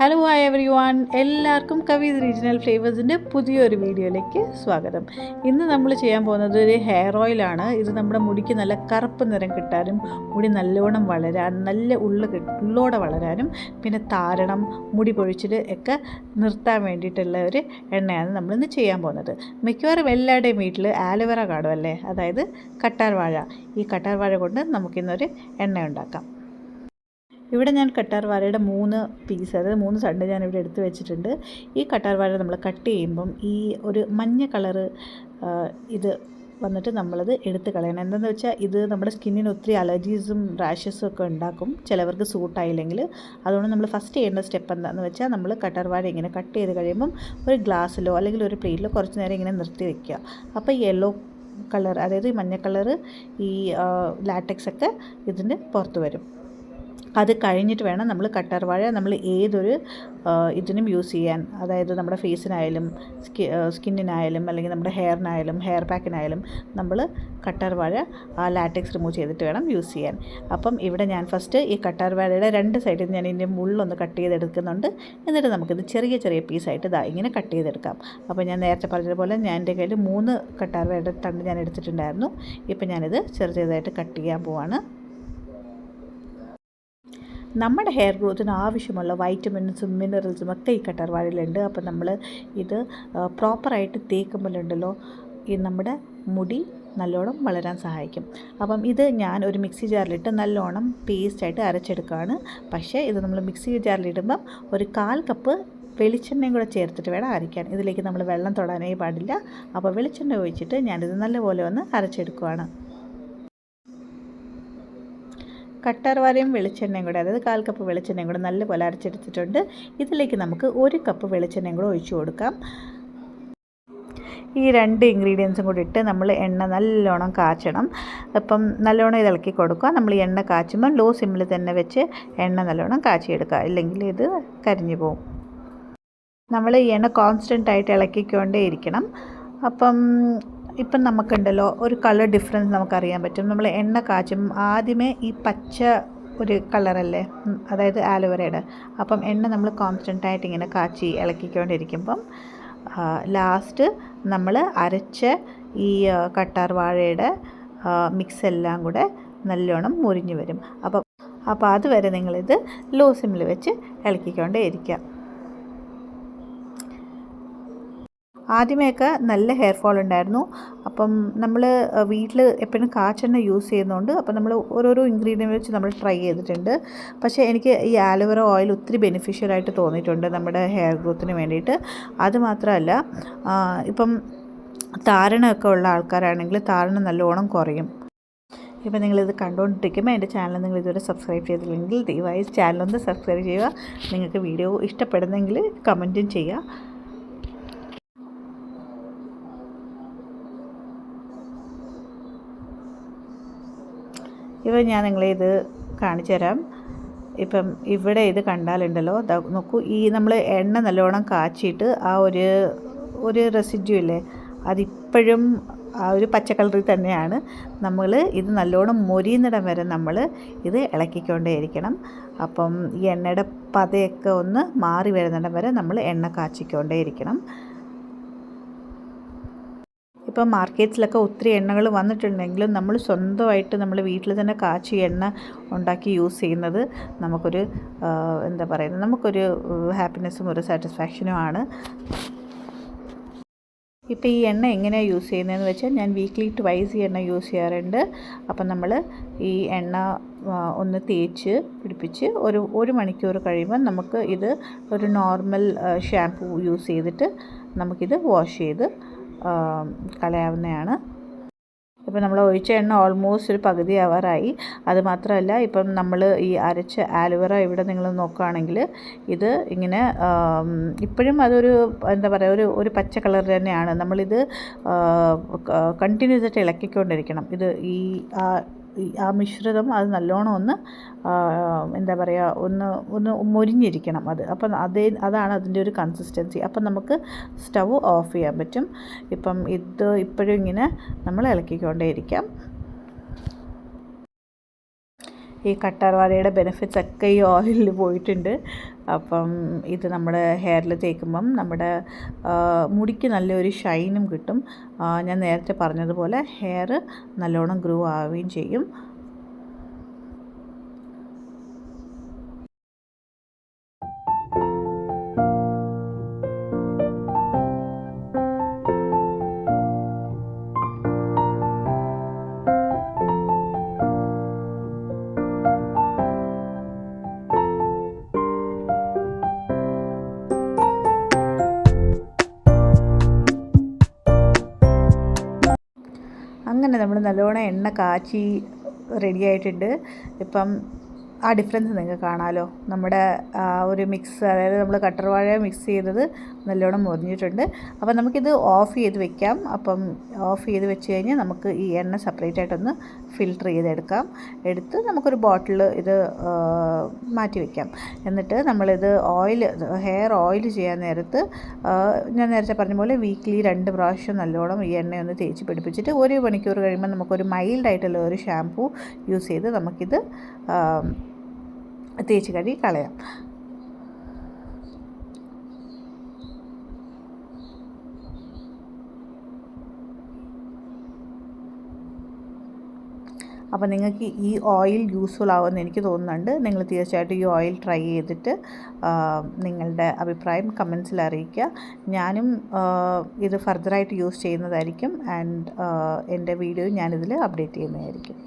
Hello hi every one എല്ലാവർക്കും കവീസ് regional ഫ്ലേവേഴ്സിന്റെ പുതിയൊരു വീഡിയോയിലേക്ക് സ്വാഗതം. ഇന്ന് നമ്മൾ ചെയ്യാൻ പോകുന്നത് ഒരു ഹെയർ ഓയിലാണ് ഇത് നമ്മുടെ മുടിക്ക് നല്ല കറുപ്പ് നിറം കിട്ടാനും മുടി നല്ലോണം വളരാൻ നല്ല ഉള്ളു ഉള്ളോടെ വളരാനും പിന്നെ താരണം മുടി പൊഴിച്ചിൽ ഒക്കെ നിർത്താൻ വേണ്ടിയിട്ടുള്ള ഒരു എണ്ണയാണ് നമ്മൾ ഇന്ന് ചെയ്യാൻ പോകുന്നത്. മിക്കവാറും എല്ലാവരുടെയും വീട്ടിൽ ആലോവേറ കാണുമല്ലേ അതായത് കട്ടാർ വാഴ ഈ കട്ടാർ വാഴ കൊണ്ട് നമുക്കിന്നൊരു എണ്ണ ഉണ്ടാക്കാം. ഇവിടെ ഞാൻ കട്ടാർ വാഴയുടെ മൂന്ന് പീസ് അതായത് മൂന്ന് സണ്ട് ഞാൻ ഇവിടെ എടുത്ത് വെച്ചിട്ടുണ്ട്. ഈ കട്ടാർ വാഴ നമ്മൾ കട്ട് ചെയ്യുമ്പം ഈ ഒരു മഞ്ഞ കളറ് ഇത് വന്നിട്ട് നമ്മളത് എടുത്ത് കളയണം. എന്താണെന്ന് വെച്ചാൽ ഇത് നമ്മുടെ സ്കിന്നിന് ഒത്തിരി അലർജീസും റാഷസും ഒക്കെ ഉണ്ടാക്കും. ചിലവർക്ക് സൂട്ടായില്ലെങ്കിൽ അതുകൊണ്ട് നമ്മൾ ഫസ്റ്റ് ചെയ്യേണ്ട സ്റ്റെപ്പ് എന്താണെന്ന് വെച്ചാൽ നമ്മൾ കട്ടാർ വാഴ ഇങ്ങനെ കട്ട് ചെയ്ത് കഴിയുമ്പം ഒരു ഗ്ലാസ്സിലോ അല്ലെങ്കിൽ ഒരു പ്ലേറ്റിലോ കുറച്ച് നേരം ഇങ്ങനെ നിർത്തി വെക്കുക. അപ്പോൾ യെല്ലോ കളർ അതായത് ഈ മഞ്ഞ കളർ ഈ ലാറ്റക്സ് ഒക്കെ ഇതിന്റെ പുറത്ത് വരും. അത് കഴിഞ്ഞിട്ട് വേണം നമ്മൾ കട്ടർ വാഴ നമ്മൾ ഏതൊരു ഇതിനും യൂസ് ചെയ്യാൻ. അതായത് നമ്മുടെ ഫേസിനായാലും സ്കി സ്കിന്നിനായാലും അല്ലെങ്കിൽ നമ്മുടെ ഹെയറിനായാലും ഹെയർ പാക്കിനായാലും നമ്മൾ കട്ടർ വാഴ ആ ലാറ്റക്സ് റിമൂവ് ചെയ്തിട്ട് വേണം യൂസ് ചെയ്യാൻ. അപ്പം ഇവിടെ ഞാൻ ഫസ്റ്റ് ഈ കട്ടർ വാഴയുടെ രണ്ട് സൈഡിൽ ഞാൻ ഇതിന്റെ മുള്ളൊന്ന് കട്ട് ചെയ്തെടുക്കുന്നുണ്ട്. എന്നിട്ട് നമുക്കിത് ചെറിയ ചെറിയ പീസായിട്ട് ഇതാ ഇങ്ങനെ കട്ട് ചെയ്തെടുക്കാം. അപ്പോൾ ഞാൻ നേരത്തെ പറഞ്ഞതുപോലെ ഞാൻ എന്റെ കയ്യിൽ മൂന്ന് കട്ടർ വാഴയുടെ തണ്ട് ഞാൻ എടുത്തിട്ടുണ്ടായിരുന്നു. ഇപ്പം ഞാനിത് ചെറു ചെറുതായിട്ട് കട്ട് ചെയ്യാൻ പോവാണ്. നമ്മുടെ ഹെയർ ഗ്രോത്തിന് ആവശ്യമുള്ള വൈറ്റമിൻസും മിനറൽസും ഒക്കെ ഈ കട്ടർവാഴയിലുണ്ട് അപ്പം നമ്മൾ ഇത് പ്രോപ്പറായിട്ട് തേക്കുമ്പോഴുണ്ടല്ലോ ഈ നമ്മുടെ മുടി നല്ലോണം വളരാൻ സഹായിക്കും. അപ്പം ഇത് ഞാൻ ഒരു മിക്സി ജാറിലിട്ട് നല്ലോണം പേസ്റ്റായിട്ട് അരച്ചെടുക്കുകയാണ്. പക്ഷേ ഇത് നമ്മൾ മിക്സി ജാറിലിടുമ്പം ഒരു കാൽ കപ്പ് വെളിച്ചെണ്ണയും കൂടെ ചേർത്തിട്ട് വേണം അരയ്ക്കാൻ. ഇതിലേക്ക് നമ്മൾ വെള്ളം തൊടാനേ പാടില്ല. അപ്പോൾ വെളിച്ചെണ്ണ ഒഴിച്ചിട്ട് ഞാനിത് നല്ലപോലെ ഒന്ന് അരച്ചെടുക്കുകയാണ്. കട്ടാർ വരയും വെളിച്ചെണ്ണയും കൂടെ അതായത് കാൽ കപ്പ് വെളിച്ചെണ്ണയും കൂടെ നല്ലപോലെ അരച്ചെടുത്തിട്ടുണ്ട്. ഇതിലേക്ക് നമുക്ക് ഒരു കപ്പ് വെളിച്ചെണ്ണയും കൂടെ ഒഴിച്ചു കൊടുക്കാം. ഈ രണ്ട് ഇൻഗ്രീഡിയൻസും കൂടി ഇട്ട് നമ്മൾ എണ്ണ നല്ലോണം കാച്ചണം. അപ്പം നല്ലോണം ഇതിളക്കി കൊടുക്കുക. നമ്മൾ ഈ എണ്ണ കാച്ചുമ്പോൾ ലോ സിമ്മിൽ തന്നെ വെച്ച് എണ്ണ നല്ലോണം കാച്ചിയെടുക്കുക. ഇല്ലെങ്കിൽ ഇത് കരിഞ്ഞു പോകും നമ്മൾ ഈ എണ്ണ കോൺസ്റ്റന്റ് ആയിട്ട് ഇളക്കിക്കൊണ്ടേ ഇരിക്കണം അപ്പം ഇപ്പം നമുക്കുണ്ടല്ലോ ഒരു കളർ ഡിഫറൻസ് നമുക്കറിയാൻ പറ്റും. നമ്മൾ എണ്ണ കാച്ചും ആദ്യമേ ഈ പച്ച ഒരു കളറല്ലേ അതായത് ആലുവരയുടെ. അപ്പം എണ്ണ നമ്മൾ കോൺസ്റ്റന്റ് ആയിട്ട് ഇങ്ങനെ കാച്ചി ഇളക്കിക്കൊണ്ടിരിക്കുമ്പം ലാസ്റ്റ് നമ്മൾ അരച്ച ഈ കട്ടാർ വാഴയുടെ മിക്സ് എല്ലാം കൂടെ നല്ലോണം മുരിഞ്ഞു വരും. അപ്പം അപ്പോൾ അതുവരെ നിങ്ങളിത് ലോ സിമ്മിൽ വെച്ച് ഇളക്കിക്കൊണ്ടേ ഇരിക്കുക ആദ്യമേയൊക്കെ നല്ല ഹെയർ ഫോൾ ഉണ്ടായിരുന്നു. അപ്പം നമ്മൾ വീട്ടിൽ എപ്പോഴും കാച്ചെണ്ണ യൂസ് ചെയ്യുന്നുണ്ട് അപ്പം നമ്മൾ ഓരോരോ ഇൻഗ്രീഡിയന്റ് വെച്ച് നമ്മൾ ട്രൈ ചെയ്തിട്ടുണ്ട്. പക്ഷേ എനിക്ക് ഈ ആലോവേറ ഓയിൽ ഒത്തിരി ബെനിഫിഷ്യൽ ആയിട്ട് തോന്നിയിട്ടുണ്ട് നമ്മുടെ ഹെയർ ഗ്രോത്തിന് വേണ്ടിയിട്ട്. അതുമാത്രമല്ല ഇപ്പം താരണമൊക്കെ ഉള്ള ആൾക്കാരാണെങ്കിൽ താരണം നല്ലോണം കുറയും. ഇപ്പം നിങ്ങളിത് കണ്ടുകൊണ്ടിരിക്കുമ്പോൾ എന്റെ ചാനൽ നിങ്ങൾ ഇതുവരെ സബ്സ്ക്രൈബ് ചെയ്തില്ലെങ്കിൽ ദയവായി ചാനലൊന്ന് സബ്സ്ക്രൈബ് ചെയ്യുക. നിങ്ങൾക്ക് വീഡിയോ ഇഷ്ടപ്പെടുന്നെങ്കിൽ കമന്റും ചെയ്യുക. ഇപ്പം ഞാൻ നിങ്ങളെ ഇത് കാണിച്ചു തരാം. ഇപ്പം ഇവിടെ ഇത് കണ്ടാലുണ്ടല്ലോ. നോക്കൂ ഈ നമ്മൾ എണ്ണ നല്ലോണം കാച്ചിയിട്ട് ആ ഒരു ഒരു റെസിഡ്യൂ ഇല്ലേ? അതിപ്പോഴും ആ ഒരു പച്ചക്കളറിൽ തന്നെയാണ്. നമ്മൾ ഇത് നല്ലോണം മൊരിയുന്നിടം വരെ നമ്മൾ ഇത് ഇളക്കിക്കൊണ്ടേയിരിക്കണം. അപ്പം ഈ എണ്ണയുടെ പതയൊക്കെ ഒന്ന് മാറി വരുന്നിടം വരെ നമ്മൾ എണ്ണ കാച്ചിക്കൊണ്ടേയിരിക്കണം. ഇപ്പം മാർക്കറ്റ്സിലൊക്കെ ഒത്തിരി എണ്ണകൾ വന്നിട്ടുണ്ടെങ്കിലും നമ്മൾ സ്വന്തമായിട്ട് നമ്മൾ വീട്ടിൽ തന്നെ കാച്ചി എണ്ണ ഉണ്ടാക്കി യൂസ് ചെയ്യുന്നത് നമുക്കൊരു എന്താ പറയുന്നത് നമുക്കൊരു ഹാപ്പിനെസ്സും ഒരു സാറ്റിസ്ഫാക്ഷനും ആണ്. ഇപ്പോൾ ഈ എണ്ണ എങ്ങനെയാണ് യൂസ് ചെയ്യുന്നതെന്ന് വെച്ചാൽ ഞാൻ വീക്ക്ലി ട്വൈസ് ഈ എണ്ണ യൂസ് ചെയ്യാറുണ്ട്. അപ്പം നമ്മൾ ഈ എണ്ണ ഒന്ന് തേച്ച് പിടിപ്പിച്ച് ഒരു ഒരു മണിക്കൂർ കഴിയുമ്പോൾ നമുക്ക് ഇത് ഒരു നോർമൽ ഷാംപൂ യൂസ് ചെയ്തിട്ട് നമുക്കിത് വാഷ് ചെയ്ത് കളയാവുന്നതാണ് ഇപ്പം നമ്മൾ ഒഴിച്ച എണ്ണ ഓൾമോസ്റ്റ് ഒരു പകുതി ആവാറായി. അതുമാത്രമല്ല ഇപ്പം നമ്മൾ ഈ അരച്ച ആലുവറ ഇവിടെ നിങ്ങൾ നോക്കുകയാണെങ്കിൽ ഇത് ഇങ്ങനെ ഇപ്പോഴും അതൊരു എന്താ പറയുക ഒരു ഒരു പച്ച കളർ തന്നെയാണ്. നമ്മളിത് കണ്ടിന്യൂസ് ആയിട്ട് ഇളക്കിക്കൊണ്ടിരിക്കണം. ഇത് ഈ ആ മിശ്രിതം അത് നല്ലോണം ഒന്ന് എന്താ പറയുക ഒന്ന് ഒന്ന് മൊരിഞ്ഞിരിക്കണം അത്. അപ്പം അതേ അതാണ് അതിന്റെ ഒരു കൺസിസ്റ്റൻസി അപ്പം നമുക്ക് സ്റ്റവ് ഓഫ് ചെയ്യാൻ പറ്റും. ഇപ്പം ഇത് ഇപ്പോഴും ഇങ്ങനെ നമ്മൾ ഇളക്കിക്കൊണ്ടേ ഇരിക്കാം ഈ കറ്റാർവാഴയുടെ ബെനിഫിറ്റ്സ് ഒക്കെ ഈ ഓയിലിൽ പോയിട്ടുണ്ട്. അപ്പം ഇത് നമ്മുടെ ഹെയറിൽ തേക്കുമ്പം നമ്മുടെ മുടിക്ക് നല്ലൊരു ഷൈനും കിട്ടും. ഞാൻ നേരത്തെ പറഞ്ഞതുപോലെ ഹെയർ നല്ലോണം ഗ്രോ ആവുകയും ചെയ്യും. അങ്ങനെ നമ്മൾ നല്ലോണം എണ്ണ കാച്ചി റെഡിയായിട്ടുണ്ട് ഇപ്പം ആ ഡിഫറൻസ് നിങ്ങൾക്ക് കാണാമല്ലോ നമ്മുടെ ഒരു മിക്സ് അതായത് നമ്മൾ കട്ടർ വാഴ മിക്സ് ചെയ്തത് നല്ലോണം മുറിഞ്ഞിട്ടുണ്ട് അപ്പം നമുക്കിത് ഓഫ് ചെയ്ത് വെക്കാം. അപ്പം ഓഫ് ചെയ്ത് വെച്ച് കഴിഞ്ഞാൽ നമുക്ക് ഈ എണ്ണ സെപ്പറേറ്റ് ആയിട്ടൊന്ന് ഫിൽട്ടർ ചെയ്തെടുക്കാം. എടുത്ത് നമുക്കൊരു ബോട്ടിൽ ഇത് മാറ്റി വെക്കാം. എന്നിട്ട് നമ്മളിത് ഓയിൽ ഹെയർ ഓയിൽ ചെയ്യാൻ നേരത്ത് ഞാൻ നേരത്തെ പറഞ്ഞ പോലെ വീക്ക്ലി രണ്ട് പ്രാവശ്യം നല്ലോണം ഈ എണ്ണ ഒന്ന് തേച്ച് പിടിപ്പിച്ചിട്ട് ഒരു മണിക്കൂർ കഴിയുമ്പോൾ നമുക്കൊരു മൈൽഡായിട്ടുള്ള ഒരു ഷാംപൂ യൂസ് ചെയ്ത് നമുക്കിത് തേച്ച് കഴുകി കളയാം. അപ്പോൾ നിങ്ങൾക്ക് ഈ ഓയിൽ യൂസ്ഫുൾ ആവുമെന്ന് എനിക്ക് തോന്നുന്നുണ്ട്. നിങ്ങൾ തീർച്ചയായിട്ടും ഈ ഓയിൽ ട്രൈ ചെയ്തിട്ട് നിങ്ങളുടെ അഭിപ്രായം കമൻസിൽ അറിയിക്കുക. ഞാനും ഇത് ഫർദറായിട്ട് യൂസ് ചെയ്യുന്നതായിരിക്കും. ആൻഡ് എന്റെ വീഡിയോ ഞാനിതിൽ അപ്ഡേറ്റ് ചെയ്യുന്നതായിരിക്കും.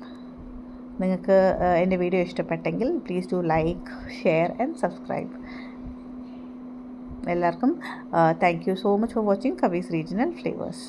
നിങ്ങൾക്ക് എന്റെ വീഡിയോ ഇഷ്ടപ്പെട്ടെങ്കിൽ please do like share and subscribe എല്ലാവർക്കും thank you so much for watching Kavi's regional flavours